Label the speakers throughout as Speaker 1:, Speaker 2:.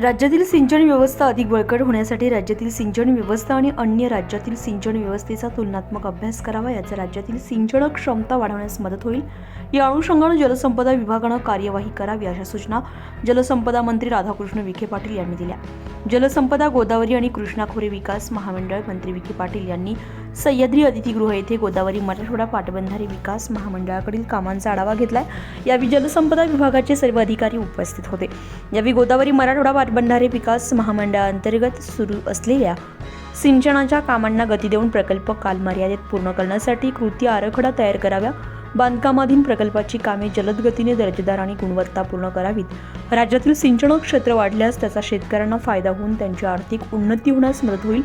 Speaker 1: राज्यातील सिंचन व्यवस्था अधिक बळकट होण्यासाठी राज्यातील सिंचन व्यवस्था आणि अन्य राज्यातील सिंचन व्यवस्थेचा तुलनात्मक अभ्यास करावा याचा राज्यातील सिंचन क्षमता वाढवण्यास मदत होईल. या अनुषंगानं जलसंपदा विभागानं कार्यवाही करावी अशा सूचना जलसंपदा मंत्री राधाकृष्ण विखे पाटील यांनी दिल्या. जलसंपदा गोदावरी आणि कृष्णा खोरे विकास महामंडळ मंत्री विखे पाटील यांनी सह्याद्री अतिथीगृह येथे गोदावरी मराठवाडा पाटबंधारे विकास महामंडळाकडील कामांचा आढावा घेतलाय. यावेळी जलसंपदा विभागाचे सर्व अधिकारी उपस्थित होते. यावेळी गोदावरी मराठवाडा पाटबंधारे विकास महामंडळाअंतर्गत सुरू असलेल्या सिंचनाच्या कामांना गती देऊन प्रकल्प कालमर्यादेत पूर्ण करण्यासाठी कृती आराखडा तयार कराव्या बांधकामाधीन प्रकल्पाची कामे जलद गतीने दर्जेदार आणि गुणवत्तापूर्ण करावीत. राज्यातील सिंचन क्षेत्र वाढल्यास त्याचा शेतकऱ्यांना फायदा होऊन त्यांची आर्थिक उन्नती होण्यास मदत होईल.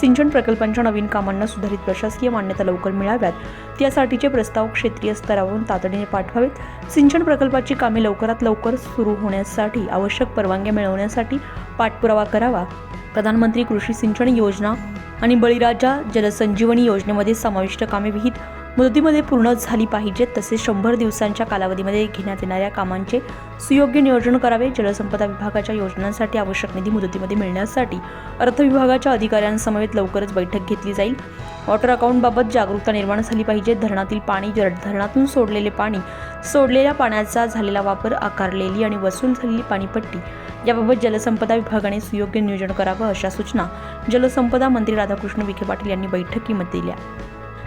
Speaker 1: सिंचन प्रकल्पांच्या नवीन कामांना सुधारित प्रशासकीय मान्यता लवकर मिळाव्यात. त्यासाठीचे प्रस्ताव क्षेत्रीय स्तरावरून तातडीने पाठवावेत. सिंचन प्रकल्पाची कामे लवकरात लवकर सुरू होण्यासाठी आवश्यक परवानग्या मिळवण्यासाठी पाठपुरावा करावा. प्रधानमंत्री कृषी सिंचन योजना आणि बळीराजा जलसंजीवनी योजनेमध्ये समाविष्ट कामे विहित मुदतीमध्ये पूर्ण झाली पाहिजेत तसेच शंभर दिवसांच्या कालावधीमध्ये घेण्यात येणाऱ्या कामांचे सुयोग्य नियोजन करावे. जलसंपदा विभागाच्या योजनांसाठी आवश्यक निधी मुदतीमध्ये मिळण्यासाठी अर्थ विभागाच्या अधिकाऱ्यांसमवेत लवकरच बैठक घेतली जाईल. वॉटर अकाउंटबाबत जागरूकता निर्माण झाली पाहिजे. धरणातील पाणी धरणातून सोडलेले पाणी सोडलेल्या पाण्याचा झालेला वापर आकारलेली आणि वसूल झालेली पाणीपट्टी याबाबत जलसंपदा विभागाने सुयोग्य नियोजन करावं अशा सूचना जलसंपदा मंत्री राधाकृष्ण विखे पाटील यांनी बैठकीमध्ये दिल्या.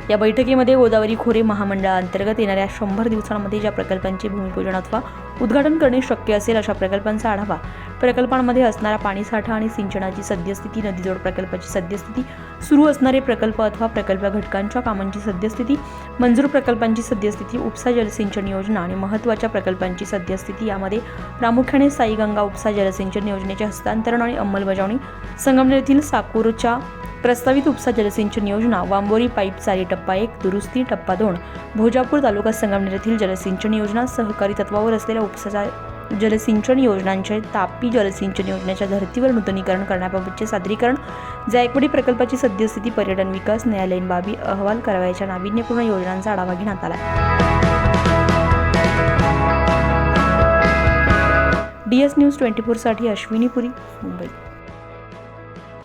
Speaker 1: या बैठकीमध्ये गोदावरी खोरे महामंडळाअंतर्गत येणाऱ्या शंभर दिवसांमध्ये ज्या प्रकल्पांचे भूमिपूजन अथवा उद्घाटन करणे शक्य असेल अशा प्रकल्पांचा आढावा. प्रकल्पांमध्ये असणारा पाणीसाठा आणि सिंचनाची सद्यस्थिती नदीजोड प्रकल्पाची सद्यस्थिती सुरू असणारे प्रकल्प अथवा प्रकल्प घटकांच्या कामांची सद्यस्थिती मंजूर प्रकल्पांची सद्यस्थिती उपसा जलसिंचन योजना आणि महत्त्वाच्या प्रकल्पांची सद्यस्थिती यामध्ये प्रामुख्याने साईगंगा उपसा जलसिंचन योजनेचे हस्तांतरण आणि अंमलबजावणी संगमनेर येथील साकूरच्या प्रस्तावित उपसा जलसिंचन योजना वांबोरी पाईप चारी टप्पा एक दुरुस्ती टप्पा दोन भोजापूर तालुका संगमनेर येथील जलसिंचन योजना सहकारी तत्वावर असलेल्या उपसा जलसिंचन योजनांचे तापी जलसिंचन योजनेच्या धर्तीवर नूतनीकरण करण्याबाबतचे सादरीकरण जायकवाडी प्रकल्पाची सद्यस्थिती पर्यटन विकास न्यायालयीन बाबी अहवाल करावयाच्या नाविन्यपूर्ण योजनांचा आढावा घेण्यात आला डी एस न्यूज ट्वेंटी फोरसाठी अश्विनी पुरी मुंबई.